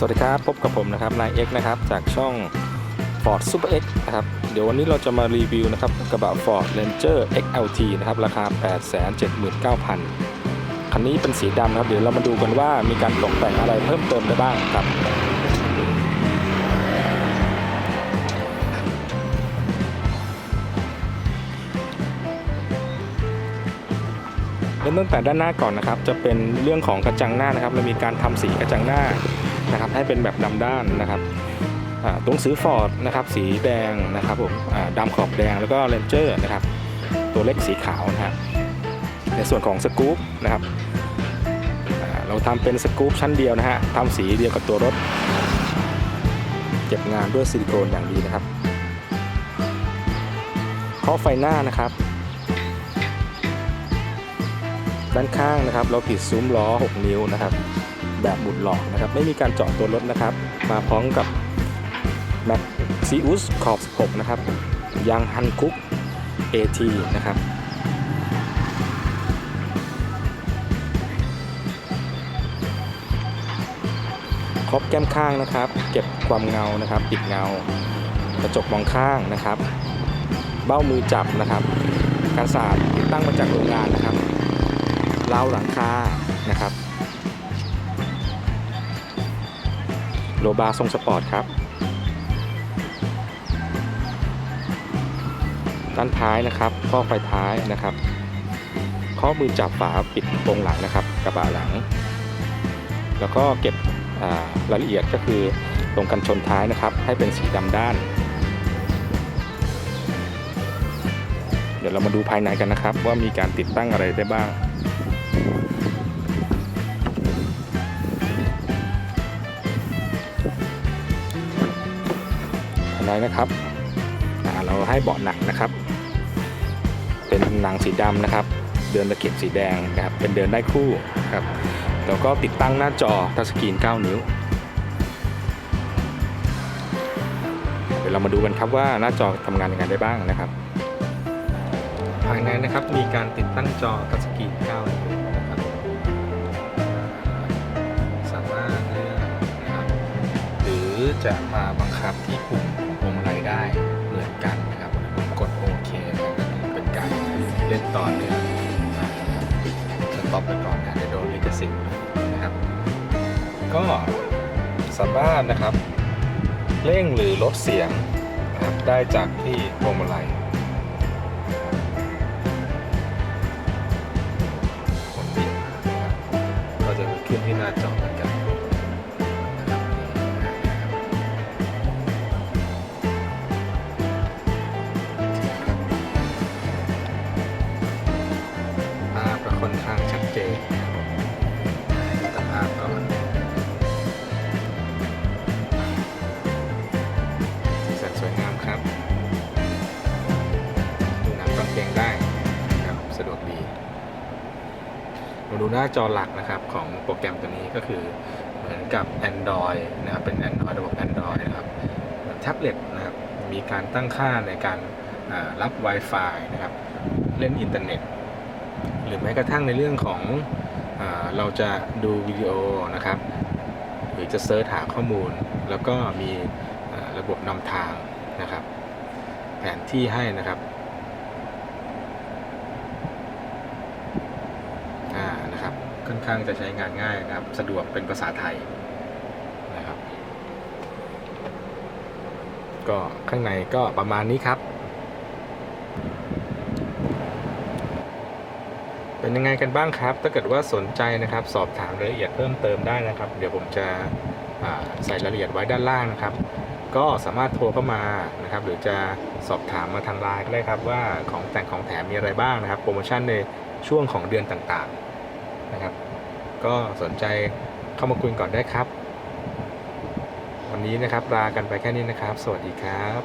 สวัสดีครับ พบกับผมนะครับนายเอ็กนะครับ จากช่อง Ford Super X นะครับ เดี๋ยววันนี้เราจะมารีวิวนะครับกระบะ Ford Ranger XLT นะครับ ราคา 879,000 คันนี้เป็นสีดำนะครับ เดี๋ยวเรามาดูกันว่ามีการตกแต่งอะไรเพิ่มเติมได้บ้างครับ เริ่มตั้งแต่ด้านหน้าก่อนนะครับ จะเป็นเรื่องของกระจังหน้านะครับเรามีการทำสีกระจังหน้า นะครับให้เป็นแบบดำด้านนะครับตรงซื้อฟอร์ดนะครับสีแดงนะครับผมอ่าดำขอบแดงแล้วก็เรนเจอร์นะครับตัวเล็กสีขาวนะครับในส่วนของสกู๊ปนะครับเราทำเป็นสกู๊ปชั้นเดียวนะฮะทำสีเดียวกับตัวรถ เก็บงานด้วยซิลิโคนอย่างดีนะครับข้อไฟหน้านะครับด้านข้างนะครับ เราติดซุ้มล้อ 6 นิ้วนะครับ แบบหมุดหลอกนะครับ ไม่มีการเจาะตัวรถนะครับ มาพร้อมกับแม็กซีอุสขอบ16 นะครับ ยางฮันคุก AT นะครับครอบแก้มข้างนะครับ เก็บความเงานะครับ ปิดเงา กระจกมองข้างนะครับ เบ้ามือจับนะครับการสาดตั้งมาจากโรงงานนะครับราหลังคานะครับ โลบาร์ทรงสปอร์ตครับ ด้านท้ายนะครับข้อไฟท้ายนะครับ ข้อมือจับฝาปิดตรงหลังนะครับ กระบะหลัง แล้วก็เก็บรายละเอียดก็คือตรงกันชนท้ายนะครับ ให้เป็นสีดำด้าน เดี๋ยวเรามาดูภายในกันนะครับ ว่ามีการติดตั้งอะไรได้บ้าง ภายในะครับเราให้เบาะหนังนะครับ เป็นหนังสีดำนะครับ เดินตะเข็บสีแดงนะครับ เป็นเดินได้คู่ครับ แล้วก็ติดตั้งหน้าจอทัชสกรีน 9 นิ้ว เดี๋ยวเรามาดูกันครับว่าหน้าจอทำงานยังไงได้บ้างนะครับ ภายในนะครับมีการติดตั้งจอทัชสกรีน 9 นิ้วนะครับสามารถเลือกนะครับ หรือจะมาบังคับที่ปุ่ม เล่นต่อเนื่องจะตอบไปก่อนนะเดี๋ยวโดนลิขสิทธิ์นะครับ ก็สามารถนะครับ เร่งหรือลดเสียงนะครับได้จากที่พวงมาลัย ดูหน้าจอหลักนะครับของโปรแกรมตัวนี้ก็คือเหมือนกับ Android นะครับเป็น Android ระบบ Android นะครับแท็บเล็ตนะครับมีการตั้งค่าในการรับ Wi-Fi นะครับเล่นอินเทอร์เน็ต หรือแม้กระทั่งในเรื่องของอเราจะดูวิดีโอนะครับ หรือจะเซิร์ชหาข้อมูล แล้วก็มีระบบนำทางนะครับ แผนที่ให้นะครับอ่านะ ค่อนข้างจะใช้งานง่ายนะครับ สะดวกเป็นภาษาไทยนะครับ ก็ข้างในก็ประมาณนี้ครับ เป็นยังไงกันบ้างครับ ถ้าเกิดว่าสนใจนะครับ สอบถามรายละเอียดเพิ่มเติมได้นะครับ เดี๋ยวผมจะใส่รายละเอียดไว้ด้านล่างนะครับ ก็สามารถโทรเข้ามานะครับ หรือจะสอบถามมาทางไลน์ก็ได้ครับว่าของแต่งของแถมมีอะไรบ้างนะครับ โปรโมชั่นในช่วงของเดือนต่างๆ นะครับ ก็สนใจเข้ามาคุยก่อนได้ครับ วันนี้นะครับลากันไปแค่นี้นะครับ สวัสดีครับ